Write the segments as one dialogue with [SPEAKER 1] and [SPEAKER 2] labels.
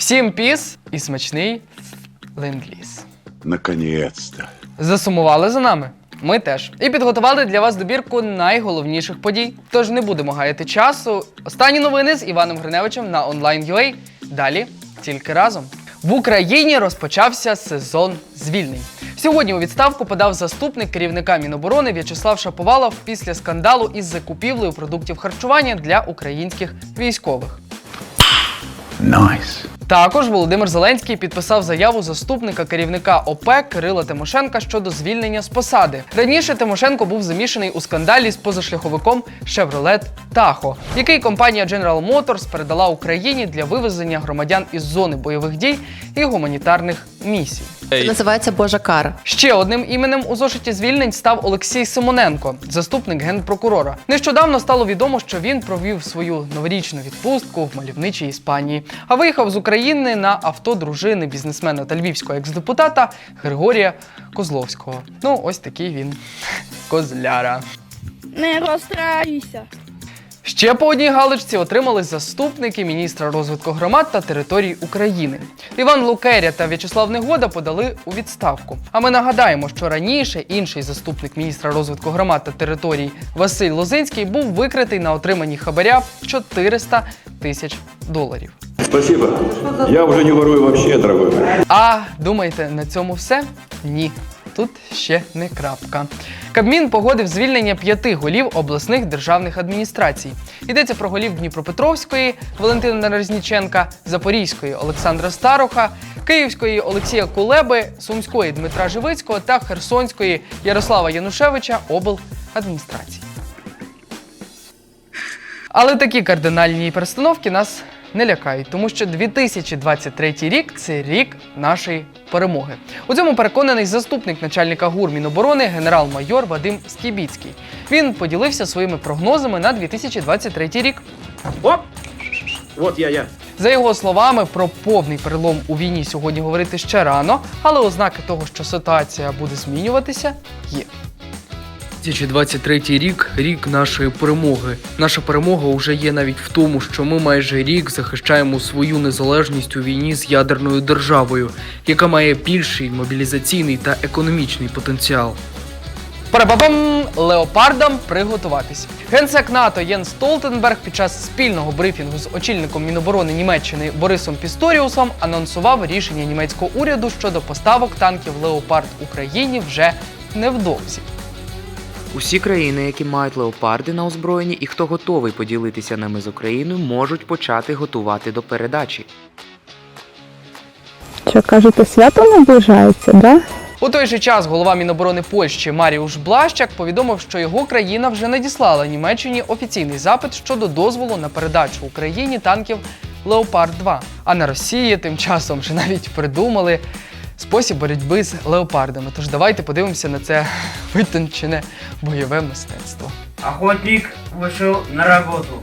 [SPEAKER 1] Всім піс і смачний ленд-ліз.
[SPEAKER 2] Наконец-то.
[SPEAKER 1] Засумували за нами? Ми теж. І підготували для вас добірку найголовніших подій. Тож не будемо гаяти часу. Останні новини з Іваном Гриневичем на онлайн.ua. Далі тільки разом. В Україні розпочався сезон звільнень. Сьогодні у відставку подав заступник керівника Міноборони В'ячеслав Шаповалов після скандалу із закупівлею продуктів харчування для українських військових.
[SPEAKER 2] Найс.
[SPEAKER 1] Також Володимир Зеленський підписав заяву заступника керівника ОП Кирила Тимошенка щодо звільнення з посади. Раніше Тимошенко був замішаний у скандалі з позашляховиком Chevrolet Tahoe, який компанія General Motors передала Україні для вивезення громадян із зони бойових дій і гуманітарних місій.
[SPEAKER 3] Це називається Божа кара.
[SPEAKER 1] Ще одним іменем у зошиті звільнень став Олексій Симоненко, заступник генпрокурора. Нещодавно стало відомо, що він провів свою новорічну відпустку в мальовничій Іспанії, а виїхав з України на авто дружини бізнесмена та львівського екс-депутата Григорія Козловського. Ну, ось такий він козляра.
[SPEAKER 4] Не розстраюйся.
[SPEAKER 1] Ще по одній галочці отримали заступники міністра розвитку громад та територій України. Іван Лукеря та В'ячеслав Негода подали у відставку. А ми нагадаємо, що раніше інший заступник міністра розвитку громад та територій Василь Лозинський був викритий на отриманні хабаря в 400 тисяч доларів.
[SPEAKER 5] Спасибо. Я уже не ворую вообще, дорогой.
[SPEAKER 1] А думаєте, на цьому все? Ні. Тут ще не крапка. Кабмін погодив звільнення п'яти голів обласних державних адміністрацій. Йдеться про голів Дніпропетровської Валентина Резніченка, Запорізької Олександра Староха, Київської Олексія Кулеби, Сумської Дмитра Живицького та Херсонської Ярослава Янушевича обладміністрацій. Але такі кардинальні перестановки нас не лякають, тому що 2023 рік це рік нашої перемоги. У цьому переконаний заступник начальника ГУР Міноборони генерал-майор Вадим Скібіцький. Він поділився своїми прогнозами на 2023 рік.
[SPEAKER 6] Оп! Вот я, я.
[SPEAKER 1] За його словами, про повний перелом у війні сьогодні говорити ще рано, але ознаки того, що ситуація буде змінюватися, є. 2023 рік рік нашої перемоги. Наша перемога вже є навіть в тому, що ми майже рік захищаємо свою незалежність у війні з ядерною державою, яка має більший мобілізаційний та економічний потенціал. Парабабам леопардам приготуватись. Генсек НАТО Єн Столтенберг під час спільного брифінгу з очільником Міноборони Німеччини Борисом Пісторіусом анонсував рішення німецького уряду щодо поставок танків Леопард Україні вже невдовзі.
[SPEAKER 7] Усі країни, які мають леопарди на озброєнні і хто готовий поділитися ними з Україною, можуть почати готувати до передачі.
[SPEAKER 4] Що кажете, свято наближається, да?
[SPEAKER 1] У той же час голова Міноборони Польщі Маріуш Блащак повідомив, що його країна вже надіслала Німеччині офіційний запит щодо дозволу на передачу Україні танків Леопард 2. А на Росії тим часом вже навіть придумали спосіб боротьби з леопардами. Тож давайте подивимося на це витончене бойове мистецтво.
[SPEAKER 8] Охотник вышел на работу.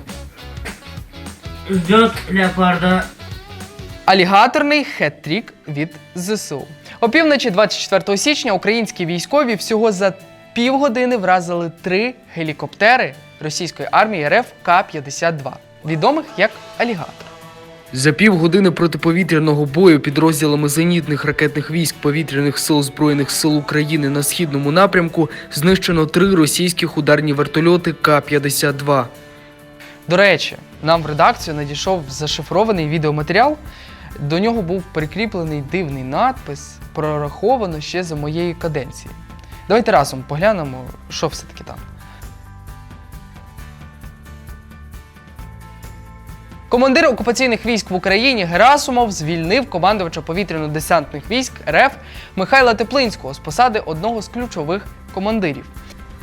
[SPEAKER 8] Ждет леопарда.
[SPEAKER 1] Алігаторний хет-трік від ЗСУ. Опівночі 24 січня українські військові всього за півгодини вразили три гелікоптери російської армії РФ К-52, відомих як Алігатор. За півгодини протиповітряного бою підрозділами зенітних ракетних військ повітряних сил Збройних сил України на східному напрямку знищено три російських ударні вертольоти К-52. До речі, нам в редакцію надійшов зашифрований відеоматеріал. До нього був прикріплений дивний надпис прораховано ще за моєї каденції. Давайте разом поглянемо, що все-таки там. Командир окупаційних військ в Україні Герасумов звільнив командувача повітряно-десантних військ РФ Михайла Теплинського з посади одного з ключових командирів.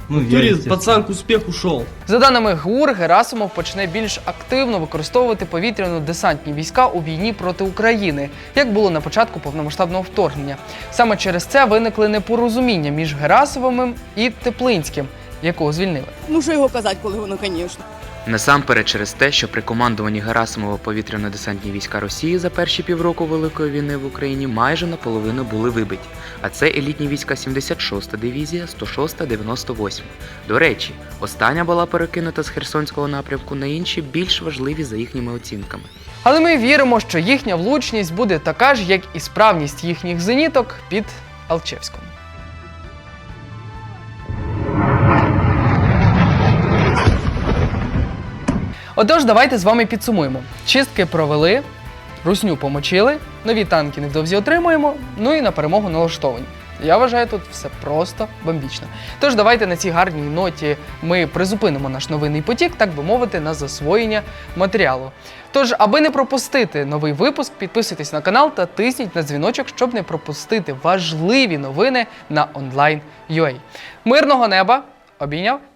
[SPEAKER 9] Ну, Турист, пацан к успеху шел.
[SPEAKER 1] За даними ГУР, Герасимов почне більш активно використовувати повітряно-десантні війська у війні проти України, як було на початку повномасштабного вторгнення. Саме через це виникли непорозуміння між Герасимовим і Теплинським, якого звільнили.
[SPEAKER 10] Ну що його казати, коли воно, звісно.
[SPEAKER 7] Насамперед через те, що при командуванні Герасимова повітряно-десантні війська Росії за перші півроку Великої війни в Україні майже наполовину були вибиті. А це елітні війська 76-та дивізія, 106-та, 98. До речі, остання була перекинута з Херсонського напрямку на інші більш важливі за їхніми оцінками.
[SPEAKER 1] Але ми віримо, що їхня влучність буде така ж, як і справність їхніх зеніток під Алчевськом. Отож, давайте з вами підсумуємо. Чистки провели, русню помочили, нові танки невдовзі отримуємо, ну і на перемогу налаштовані. Я вважаю, тут все просто бомбічно. Тож давайте на цій гарній ноті ми призупинимо наш новинний потік, так би мовити, на засвоєння матеріалу. Тож, аби не пропустити новий випуск, підписуйтесь на канал та тисніть на дзвіночок, щоб не пропустити важливі новини на онлайн.ua. Мирного неба! Обійняв!